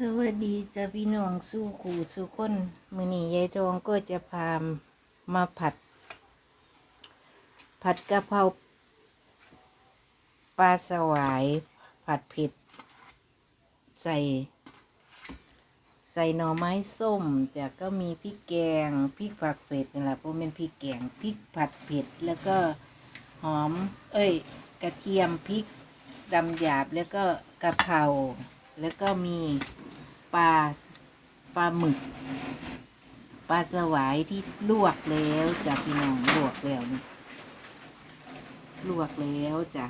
สวัสดีจ้าพี่น้องสู้ขูสู้คนมือนี้ยายทองก็จะพามาผัด ผัดกะเพราปลาสวาย ผัดเผ็ดใส่ ใส่หน่อไม้ส้มจากก็มีพริกแกงพริกผักเผ็ดนี่แหละเพราะเป็นพริกแกงพริกผัดเผ็ดแล้วก็หอม เอ้ย กระเทียมพริกดำหยาบแล้วก็กะเพราแล้วก็มี ปลาปลาหมึกปลาสวายที่ลวกแล้วจ้ะพี่น้องลวกแล้วนี่ลวกแล้วจ้ะ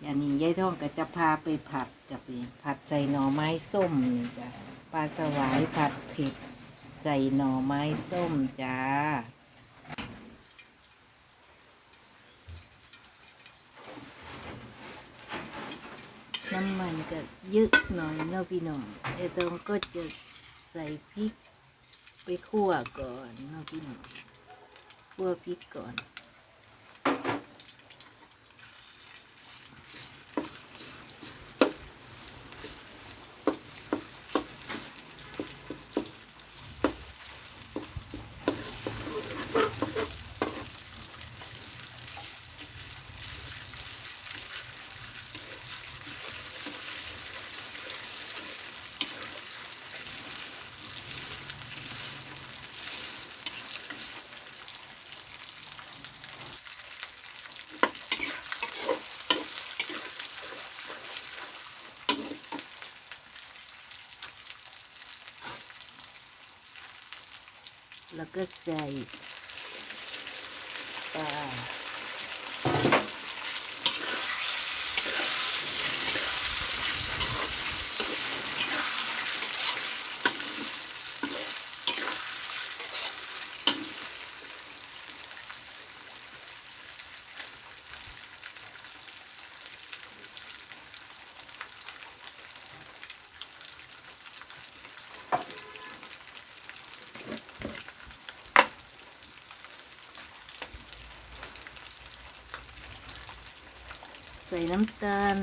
อย่างนี้ยายท่องก็จะพาไปผัดจะไปผัดใส่หน่อไม้ส้มนี่จ้ะปลาสวายผัดเผ็ดใส่หน่อไม้ส้มจ้า น้ำมัน ก็เยอะหน่อยเนาะพี่น้องไอ้ตรงก็จะใส่พริกไปคั่วก่อนเนาะพี่น้องคั่วพริกก่อน แล้ ใส่น้ำตาล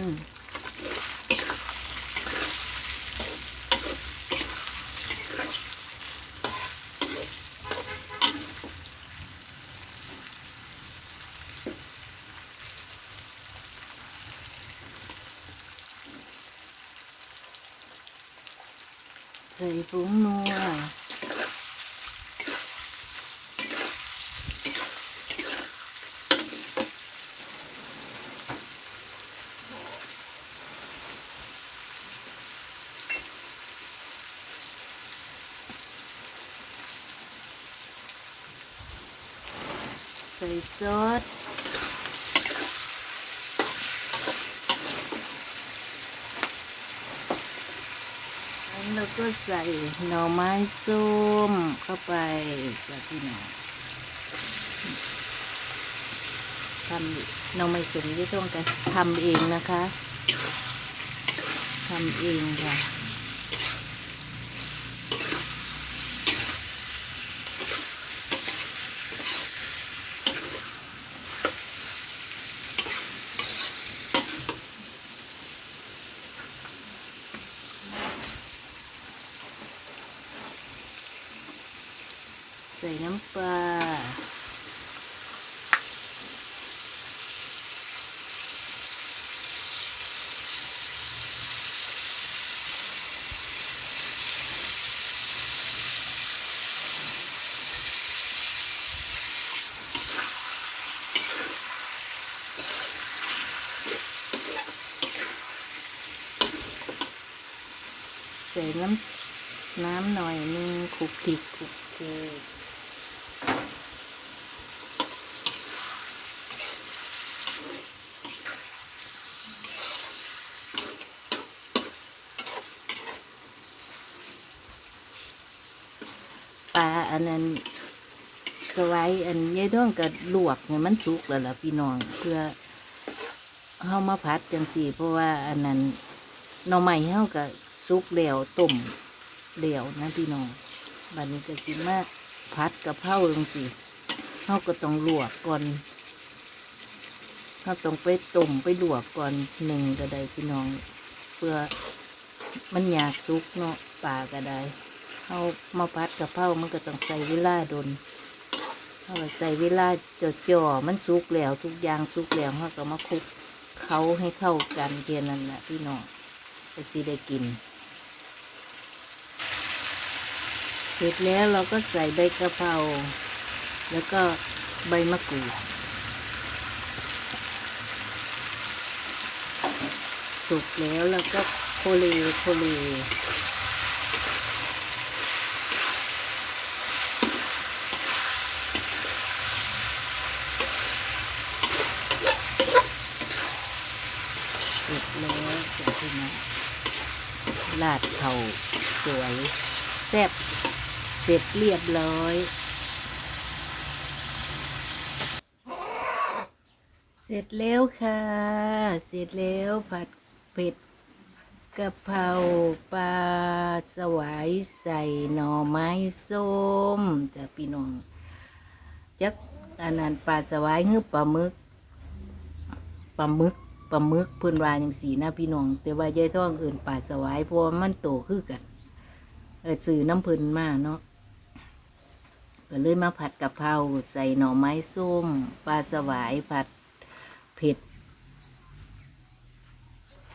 ใส่ผงนัว ใส่ซอสแล้วเราก็ใส่หน่อไม้ส้มเข้าไปจากพี่น้องทำหน่อไม้ส้มที่ต้องการทำเองนะคะทำเองค่ะ ส่น้ำปลา ใส่น้ำน้ำหน่อยนึงคลุกคลิกคลุกคลิก อันนั้นก็ไว้อันยายด้วงก็ลวกเนี่ยมันสุกแล้วล่ะพี่น้องเพื่อเฮามาผัดจังสี่ เพราะว่าอันนั้นหน่อไม้เฮาก็สุกแล้วต้มแล้วนะพี่น้องบัดนี้ก็สิมาผัดกับเผาจังสี่เฮาก็ต้องลวกก่อนเฮาต้องไปต้มไปลวกก่อนหนึ่งก็ได้พี่น้อง เพื่อมันอยากสุกเนาะป่าก็ได้ เอามาพัดกับเพรามันก็ต้องใส่เวลาโดนเอาใส่เวลาจ่อๆมันสุกแล้ว ทุกอย่างสุกแล้วเขาก็มาคลุกเขาให้เข้ากันเพียงนั้นแหละพี่น้องจะสิได้กิน เสร็จแล้วเราก็ใส่ใบกะเพราแล้วก็ใบมะกรูดสุกแล้วแล้วก็โคเลโคเล เสร็จแล้วจากที่นั้ลาดเข่าสวยแซ่บเสร็จเรียบร้อย เสร็จแล้วค่ะ เสร็จแล้วผัดเผ็ดกะเพราปลาสวายใส่หน่อไม้ส้มจะพี่น้องจักอันนั้นปลาสวายคือปลาหมึกปลาหมึก ปลาหมึกเพื้นวาอย่างสีนะพี่น้อง แต่ว่ายายท้องเอื่นปลาสวายเพราะมันโตคือกัน เออสื่อน้ำเพื้นมาเนาะก็เลยมาผัดกะเพราใส่หน่อไม้ส้มปลาสวายผัดเผ็ด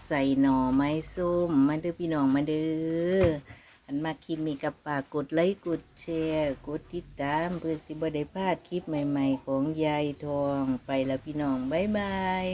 ใส่หน่อไม้ส้มมาเด้อพี่น้องมาเด้ออันมาคลิปมีกับปากกดไลค์กดแชร์กดติดตามเพื่อสิบได้พลาดคลิปใหม่ ๆ ของยายทองไปแล้วพี่น้อง บ๊ายบาย